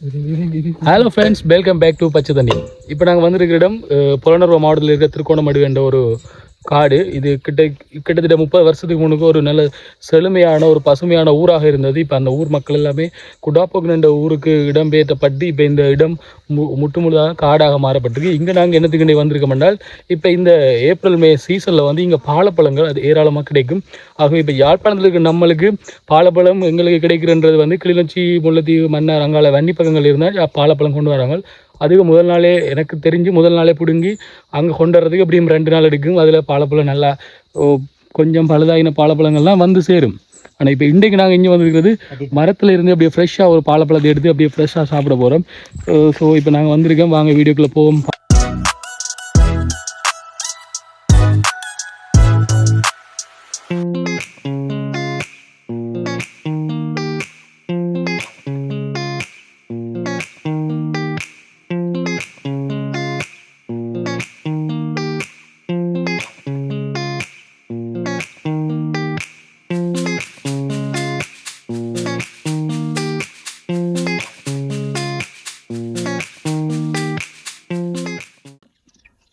Hello friends welcome back to பச்சை தண்ணி இப்போ நாங்கள் வந்திருக்கிற இடம் புலனர்வ மாவட்டத்தில் இருக்கிற திருக்கோணமடு என்ற ஒரு காடு. இது கிட்ட கிட்டத்தட்ட முப்பது வருஷத்துக்கு முன்னுக்கு ஒரு நல்ல செழுமையான ஒரு பசுமையான ஊராக இருந்தது. இப்போ அந்த ஊர் மக்கள் எல்லாமே குடாப்போக்கு என்ற ஊருக்கு இடம்பெயர்த்தப்பட்டு இப்போ இந்த இடம் மு முட்டு முழுதாக காடாக மாறப்பட்டிருக்கு. இங்கே நாங்கள் என்னத்துக்கு வந்திருக்கோம் என்றால் இப்போ இந்த ஏப்ரல் மே சீசனில் வந்து இங்கே பாலப்பழங்கள் அது ஏராளமாக கிடைக்கும். ஆகவே இப்போ யாழ்ப்பாணத்தில் இருக்கிற நம்மளுக்கு பாலப்பழம் எங்களுக்கு கிடைக்கிறன்றது வந்து கிளிநொச்சி முல்லைத்தீவு மன்னார் அங்கால வன்னி பக்கங்கள் இருந்தால் பாலப்பழம் கொண்டு வராங்க அதுக்கு முதல் நாளே எனக்கு தெரிஞ்சு முதல் நாளே பிடுங்கி அங்கே கொண்டு வரதுக்கு எப்படியும் ரெண்டு நாள் எடுக்கும். அதில் பாலப்பழம் நல்லா கொஞ்சம் பழுதாகின பாலப்பழங்கள்லாம் வந்து சேரும். ஆனால் இப்போ இன்றைக்கு நாங்கள் இங்கே வந்திருக்கிறது மரத்தில் இருந்து அப்படியே ஃப்ரெஷ்ஷாக ஒரு பாலப்பழத்தை எடுத்து அப்படியே ஃப்ரெஷ்ஷாக சாப்பிட போகிறோம் ஸோ இப்போ நாங்கள் வந்திருக்கோம். வாங்க வீடியோக்குள்ளே போவோம்.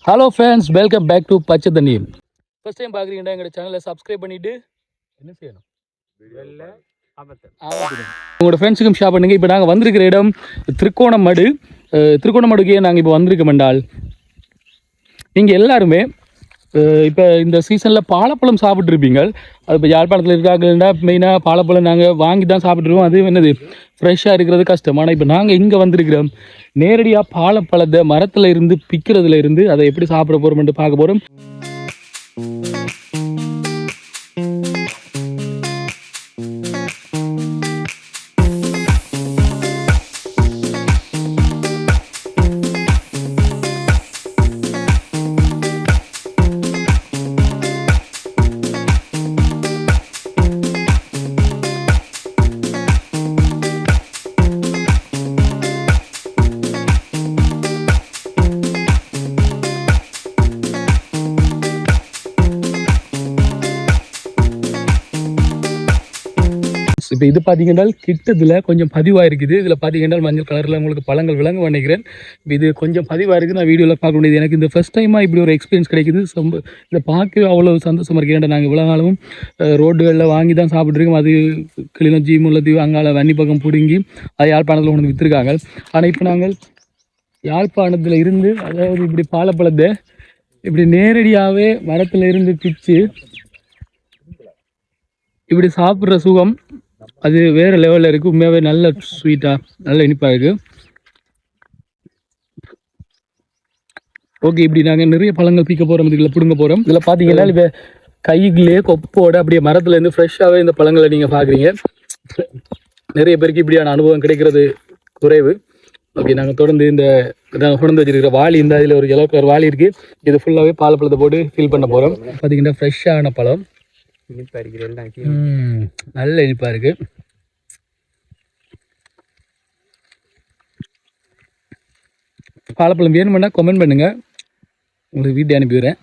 Hello friends welcome back to பச்சை தண்ணி ஃபர்ஸ்ட் டைம் பார்க்குறீங்கன்னா எங்களோட சேனலை சப்ஸ்கிரைப் பண்ணிவிட்டு என்ன செய்யணும்? உங்களோட ஃப்ரெண்ட்ஸுக்கும் ஷேர் பண்ணுங்க. இப்போ நாங்கள் வந்திருக்கிற இடம் திருக்கோணமடு திருக்கோணமடுக்கே நாங்கள் இப்போ வந்திருக்கோம் என்றால் நீங்கள் எல்லாருமே இப்போ இந்த சீசனில் பாலப்பழம் சாப்பிட்ருப்பீங்க அது இப்போ யாழ்ப்பாணத்தில் இருக்காங்கன்னா மெயினாக பாலப்பழம் நாங்கள் வாங்கி தான் சாப்பிட்ருவோம் அது என்னது? ஃப்ரெஷ்ஷாக இருக்கிறது கஷ்டம். ஆனால் இப்போ நாங்கள் இங்கே வந்திருக்கிறோம். நேரடியாக பாலப்பழத்தை மரத்தில் இருந்து பிக்கிறதுல இருந்து அதை எப்படி சாப்பிட போகிறோம்ன்ட்டு பார்க்க போகிறோம் இப்போ இது பார்த்தீங்கன்னா கிட்டத்தில் கொஞ்சம் பதிவாக இருக்குது இதில் பார்த்தீங்கன்னா மஞ்சள் கலரில் உங்களுக்கு பழங்கள் விளங்க நினைக்கிறேன் இப்போ இது கொஞ்சம் பதிவாக இருக்குது நான் வீடியோவில் பார்க்க முடியுது எனக்கு இந்த ஃபஸ்ட் டைமாக இப்படி ஒரு எக்ஸ்பீரியன்ஸ் கிடைக்குது. ரொம்ப இதை பார்க்க அவ்வளோ சந்தோஷமாக இருக்கிறேன் நாங்கள் இவ்வளோ காலமும் ரோடுகளில் வாங்கி தான் சாப்பிட்ருக்கோம் அது கிளிநொச்சி முல்லைத்தீவு அங்கால வன்னி பக்கம் பிடுங்கி அது யாழ்ப்பாணத்தில் கொண்டு வந்து விற்றுருக்காங்க ஆனால் இப்போ நாங்கள் யாழ்ப்பாணத்தில் இருந்து அதாவது இப்படி பாலப்பழத்தை இப்படி நேரடியாகவே மரத்தில் இருந்து பிச்சு இப்படி சாப்பிட்ற சுகம் அது வேற லெவலில் இருக்கு. உண்மையாகவே நல்ல ஸ்வீட்டாக நல்ல இனிப்பாக இருக்கு. ஓகே இப்படி நாங்கள் நிறைய பழங்கள் பீக்க போகிறோம் இதுக்குள்ள பிடுங்க போகிறோம் இதில் பார்த்தீங்கன்னா இப்போ கையிலே கொப்போட அப்படியே மரத்துல இருந்து ஃப்ரெஷ்ஷாகவே இந்த பழங்களை நீங்கள் பார்க்குறீங்க நிறைய பேருக்கு இப்படியான அனுபவம் கிடைக்கிறது குறைவு. ஓகே நாங்கள் தொடர்ந்து இந்த நாங்கள் கொண்டு வச்சிருக்கிற வாளி இந்த இதில் ஒரு yellow கலர் வாளி இருக்குது இது ஃபுல்லாகவே பால் பழத்தை போட்டு ஃபில் பண்ண போகிறோம் பார்த்தீங்கன்னா ஃப்ரெஷ்ஷான பழம். இனிப்பா இருக்கிற எல்லாம் ம், நல்ல இனிப்பாக இருக்கு. வாழைப்பழம் வேணுமென்னா கமெண்ட் பண்ணுங்க. உங்களுக்கு வீட்டை அனுப்பிடுறேன்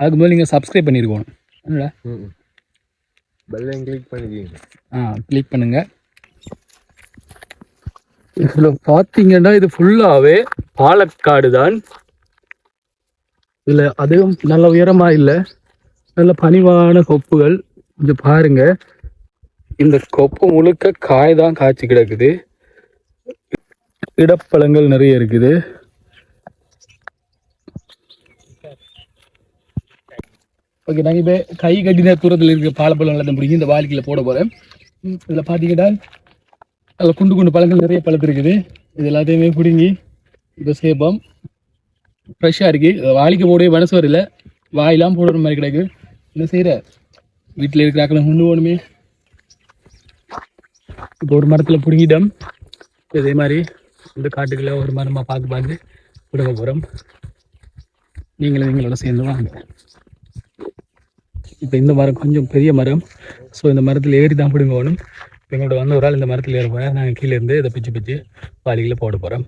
அதுக்கு முதல்ல நீங்கள் சப்ஸ்கிரைப் பண்ணியிருக்கணும் என்னடா? பெல்லையும் கிளிக் பண்ணிக்கிங்க. ஆ கிளிக் பண்ணுங்க. இதில் பார்த்தீங்கன்னா இது ஃபுல்லாகவே பாலக்காடு தான் இதில் அதுவும் நல்ல உயரமாக இல்லை. நல்ல பணிவான கொப்புகள். கொஞ்சம் பாருங்க. இந்த கொப்பு முழுக்க காய் தான் காய்ச்சி கிடக்குது. இடப்பழங்கள் நிறைய இருக்குது. ஓகே நாங்கள் இப்போ கை கட்டின தூரத்தில் இருக்க பாலப்பழம் எல்லாம் பிடிங்கி இந்த வாழ்க்கையில் போட போகிறேன் இதில் பார்த்தீங்கன்னா அதில் குண்டு குண்டு பழங்கள் நிறைய பழத்து இருக்குது. இது எல்லாத்தையுமே பிடுங்கி இப்போ சேப்போம் ஃப்ரெஷ்ஷாக இருக்குது வாளிக்கு போடவே மனசு வரல. வாயெல்லாம் போடுற மாதிரி கிடக்கு. என்ன செய்கிற வீட்டில் இருக்கிற ஆக்களை கொண்டு போகணுமே. இப்போ ஒரு மரத்தில் பிடுங்கிட்டோம். இதே மாதிரி இந்த காட்டுக்குள்ளே ஒரு மரமாக பார்த்து பார்த்து பிடுங்க போகிறோம் நீங்களும் எங்களோட சேர்ந்து வாங்க. இப்போ இந்த மரம் கொஞ்சம் பெரிய மரம். ஸோ இந்த மரத்தில் ஏறி தான் பிடுங்க போகணும் இப்போ எங்களோட வந்த ஒரு ஆள் இந்த மரத்தில் ஏற போகிறேன் நாங்கள் கீழே இருந்து இதை பிச்சு பிச்சு வாளிகளை போட போகிறோம்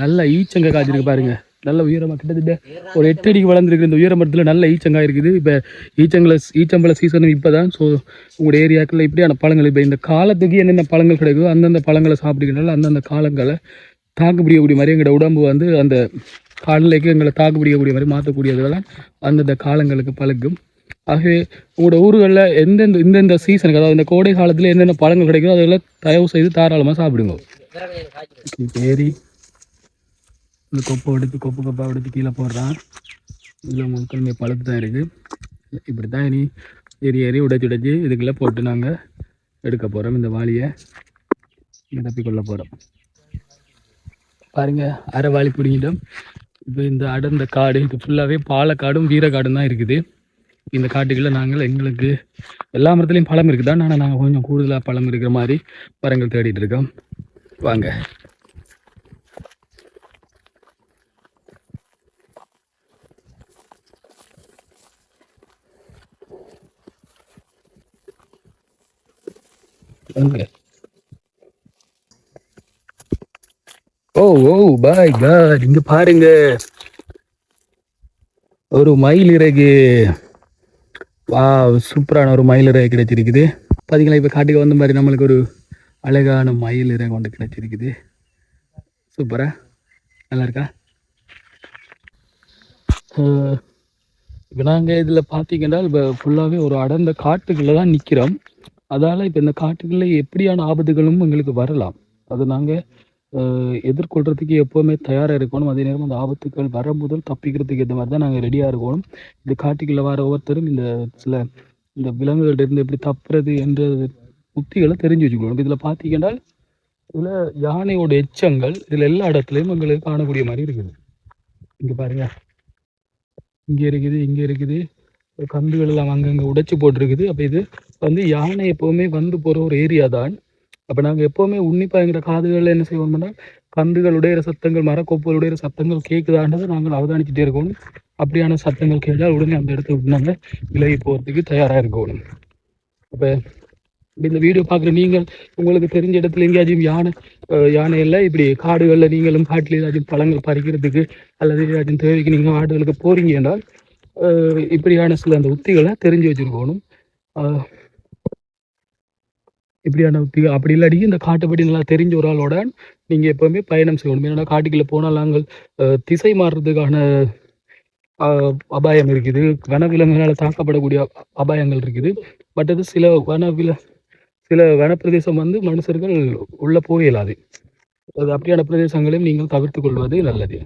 நல்ல ஈச்சங்க காய்ச்சிருக்கு பாருங்க. நல்ல உயரமாக கிட்டத்தட்ட ஒரு எட்டு அடிக்கு வளர்ந்துருக்கு இந்த உயர மரத்தில் நல்ல ஈச்சங்காய் இருக்குது. இப்போ ஈச்சங்களை ஈச்சம்பழ சீசனும் இப்போ தான் ஸோ உங்களுடைய ஏரியாக்களில் இப்படியான பழங்கள் இப்போ இந்த காலத்துக்கு என்னென்ன பழங்கள் கிடைக்குதோ அந்தந்த பழங்களை சாப்பிடுகிறனால அந்தந்த காலங்களை தாக்கு பிடிக்கக்கூடிய மாதிரி எங்களோட உடம்பு வந்து அந்த காலநிலைக்கு எங்களை தாக்கு பிடிக்கக்கூடிய மாதிரி மாற்றக்கூடியதெல்லாம் அந்தந்த காலங்களுக்கு பழகும். ஆகவே உங்களோட ஊர்களில் எந்தெந்த இந்தந்த சீசனுக்கு அதாவது இந்த கோடை காலத்தில் என்னென்ன பழங்கள் கிடைக்குதோ அதெல்லாம் தயவு செய்து தாராளமாக சாப்பிடுங்க. சரி இந்த கொப்பை எடுத்து கொப்பு கொப்பாக எடுத்து கீழே போடுறான். இதில் முழுக்கலுமே பழுத்து தான் இருக்குது இப்படி தான் இனி ஏறி ஏறி உடைச்சி உடைச்சி இதுக்குள்ளே போட்டு நாங்கள் எடுக்க போகிறோம் இந்த வாளியை தப்பிக்கொள்ள போகிறோம் பாருங்கள் அரை வாளி பிடிங்கிட்டோம். இப்போ இந்த அடர்ந்த காடு இது ஃபுல்லாகவே பாலக்காடும் வீரக்காடும் தான் இருக்குது. இந்த காட்டுக்குள்ளே நாங்கள் எங்களுக்கு எல்லா மரத்துலேயும் பழம் இருக்குதா ஆனால் நாங்கள் கொஞ்சம் கூடுதலாக பழம் இருக்கிற மாதிரி மரங்கள் தேடிட்டு இருக்கோம். வாங்க. ஓ ஓ பாய் காட் இங்க பாருங்க. ஒரு மயில் இறகு. வா சூப்பரான ஒரு மயில் இறகு கிடைச்சிருக்குது. பார்த்தீங்களா இப்போ காட்டுக்கு வந்த மாதிரி நம்மளுக்கு ஒரு அழகான மயில் இறகு ஒன்று கிடைச்சிருக்குது. சூப்பரா? நல்லா இருக்கா? இப்போ நாங்கள் இதில் பார்த்தீங்கன்னா இப்போ ஃபுல்லாகவே ஒரு அடர்ந்த காட்டுக்குள்ளே தான் நிற்கிறோம் அதால் இப்போ இந்த காட்டுக்குள்ளே எப்படியான ஆபத்துகளும் எங்களுக்கு வரலாம். அது நாங்கள் எதிர்கொள்கிறதுக்கு எப்போவுமே தயாராக இருக்கணும். அதே நேரம் அந்த ஆபத்துக்கள் வர முதல் தப்பிக்கிறதுக்கு ஏற்ற மாதிரி தான் நாங்கள் ரெடியாக இருக்கணும். இந்த காட்டுக்குள்ளே வர ஒவ்வொருத்தரும் இந்த சில இந்த விலங்குகள்ட்ட எப்படி தப்புறது என்ற உத்திகளை தெரிஞ்சு வச்சுக்கணும். இதில் பார்த்தீங்கன்னா இதில் யானையோட எச்சங்கள் இதில் எல்லா இடத்துலையும் எங்களுக்கு காணக்கூடிய மாதிரி இருக்குது. இங்கே பாருங்க. இங்கே இருக்குது இங்கே இருக்குது. கந்துகள் எல்லாம் அங்கங்கே உடைச்சு போட்டிருக்குது. அப்போ இது வந்து யானை எப்போவுமே வந்து போகிற ஒரு ஏரியா தான். அப்போ நாங்கள் எப்போவுமே உன்னிப்பாக எங்கிற காதுகளில் என்ன செய்வோம்னா உடையிற சத்தங்கள் மரக்கொப்புகளுடைய சத்தங்கள் கேட்குதான்றதை நாங்கள் அவதானிச்சுட்டே இருக்கணும் அப்படியான சத்தங்கள் கேட்டால் உடனே அந்த இடத்த விட்டு நாங்கள் விலகி போகிறதுக்கு தயாராக இருக்கணும் அப்போ இந்த வீடியோ பார்க்குற நீங்கள் உங்களுக்கு தெரிஞ்ச இடத்துல எங்கேயாச்சும் யானை யானை எல்லாம் இப்படி காடுகளில் நீங்களும் காட்டில் ஏதாச்சும் பழங்கள் பறிக்கிறதுக்கு அல்லது ஏதாச்சும் தேவைக்கு நீங்கள் ஆடுகளுக்கு போகிறீங்க என்றால் இப்படியான சில அந்த உத்திகளை தெரிஞ்சு வச்சுருக்கணும். இப்படியான உத்திகள் அப்படி இல்லாட்டி இந்த காட்டுப்படி நல்லா தெரிஞ்ச ஒரு ஆளோட நீங்கள் எப்போவுமே பயணம் செய்யணும். ஏன்னா காட்டுக்குள்ளே போனால் நாங்கள் அஹ், திசை மாறுறதுக்கான அஹ், அபாயம் இருக்குது. வனவிலங்குகளால் தாக்கப்படக்கூடிய அபாயங்கள் இருக்குது. பட் அது சில வனவில சில வனப்பிரதேசம் வந்து மனுஷர்கள் உள்ள போக இயலாது அது அப்படியான பிரதேசங்களையும் நீங்கள் தவிர்த்து கொள்வது நல்லது.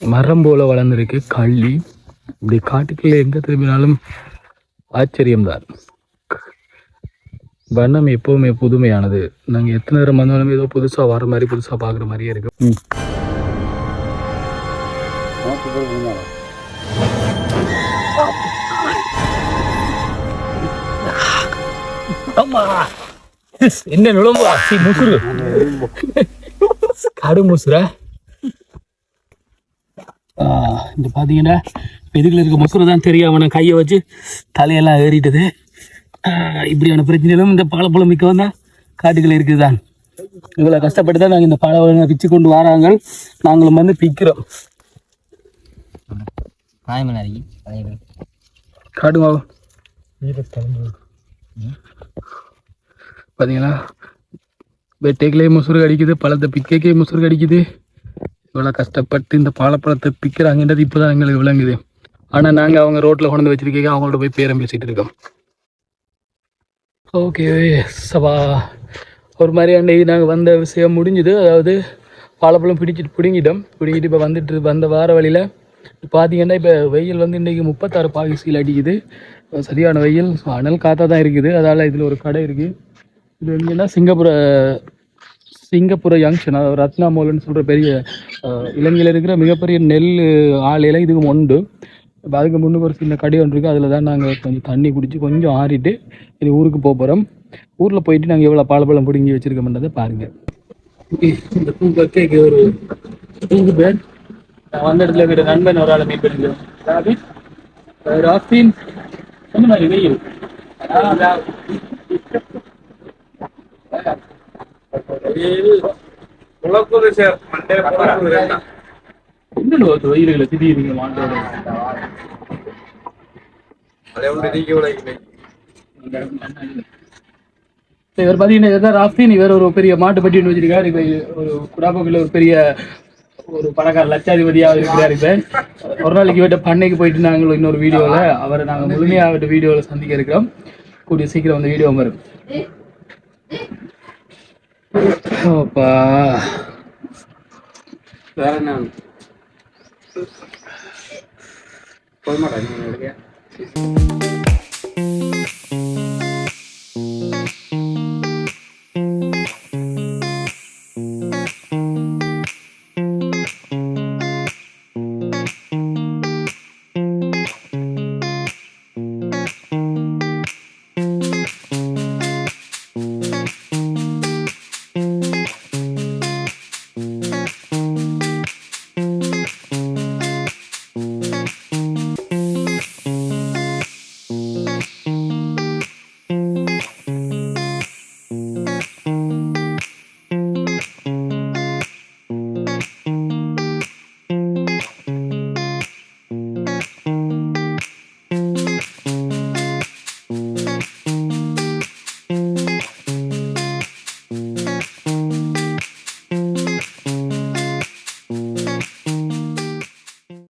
மரம் போல வளர்ந்துருக்கு கள்ளி. இப்படி காட்டுக்குள்ள எங்க திரும்பினாலும் ஆச்சரியம்தான். வண்ணம் எப்பவுமே புதுமையானது. நாங்க எத்தனை நேரம் வந்தாலும் ஏதோ புதுசா வர மாதிரி புதுசா பாக்குற மாதிரியே இருக்கு. என்ன நுழம்பு சி முசுறு. காடு முசுரா இந்த பார்த்தீங்கன்னா இதுக்குள்ள இருக்க முசுறு தான் தெரியாம. நான் கையை வச்சு தலையெல்லாம் ஏறிட்டது. இப்படியான பிரச்சனைகளும் இந்த பாலப்பழம் மிக்க வந்தா காட்டுக்குள்ள இருக்குது? தான் இவ்வளோ கஷ்டப்பட்டு தான் நாங்கள் இந்த பழம் பிச்சு கொண்டு வராங்க. நாங்களும் வந்து பிக்கிறோம். காயமனாரி அதே காடு மாவு. பார்த்தீங்களா வெட்டைக்கிலே முசுறு கடிக்குது பழத்தை பிக்கைக்கே முசுறு கடிக்குது. இவ்வளோ கஷ்டப்பட்டு இந்த பாலப்பழத்தை பிக்கிறாங்கன்றது இப்போ தான் எங்களுக்கு விளங்குது. ஆனால் நாங்கள் அவங்க ரோட்டில் கொண்டு வந்து வச்சிருக்கீங்க அவங்கள்ட்ட போய் பேரம் பேசிகிட்டு இருக்கோம். ஓகே சபா. ஒரு மாதிரி அன்னைக்கு நாங்கள் வந்த விஷயம் முடிஞ்சுது. அதாவது வாழைப்பழம் பிடிச்சிட்டு பிடுங்கிட்டோம். பிடுங்கிட்டு இப்போ வந்துட்டு வந்த வார வழியில். பார்த்தீங்கன்னா இப்போ வெயில் வந்து இன்றைக்கி முப்பத்தாறு பாகிசியில் அடிக்குது. சரியான வெயில் அனல் காற்றாக தான் இருக்குது. அதால் இதில் ஒரு கடை இருக்குது இது எங்கன்னா சிங்கப்பூர சிங்கப்பூர ஜங்ஷன் அதாவது ரத்னா மோல்னு சொல்கிற பெரிய இலங்கையில் இருக்கிற மிகப்பெரிய நெல் ஆலையில் இதுவும் உண்டு. இப்போ அதுக்கு முன்னுக்கு ஒரு சின்ன கடை ஒன்று இருக்குது அதில் தான் நாங்கள் கொஞ்சம் தண்ணி குடிச்சு கொஞ்சம் ஆறிட்டு இது ஊருக்கு போக போகிறோம் ஊரில் போயிட்டு நாங்கள் எவ்வளோ பாலப்பழம் பிடுங்கி வச்சிருக்கோம்ன்றதை பாருங்கள் இந்த பூக்கே ஒரு பூங்கு பேர். நான் வந்த இடத்துல இருக்கிற நண்பன் ஒரு ஆளை மீட் பண்ணிக்கிறோம். ராஃபின் மாதிரி வெயில். குளக்கூறு சார் மண்டே குளக்கூறு இன்னும் ஒரு வெயில்களை திடீர்னு மாட்டோட இவர் பார்த்தீங்கன்னா இவர் ஒரு பெரிய மாட்டு பட்டி ஒன்று வச்சிருக்காரு. இப்போ ஒரு குடாப்பக்கில் ஒரு பெரிய ஒரு பணக்கார லட்சாதிபதியாக இருக்கிறார் இப்போ. ஒரு நாளைக்கு இவட்ட பண்ணைக்கு போயிட்டு நாங்கள் இன்னொரு வீடியோவில் அவரை நாங்கள் முழுமையாக அவர்கிட்ட வீடியோவில் சந்திக்க இருக்கிறோம். கூடிய சீக்கிரம் அந்த வீடியோ வரும். ஓப்பா. வேற என்ன? போய் மாட்டேன்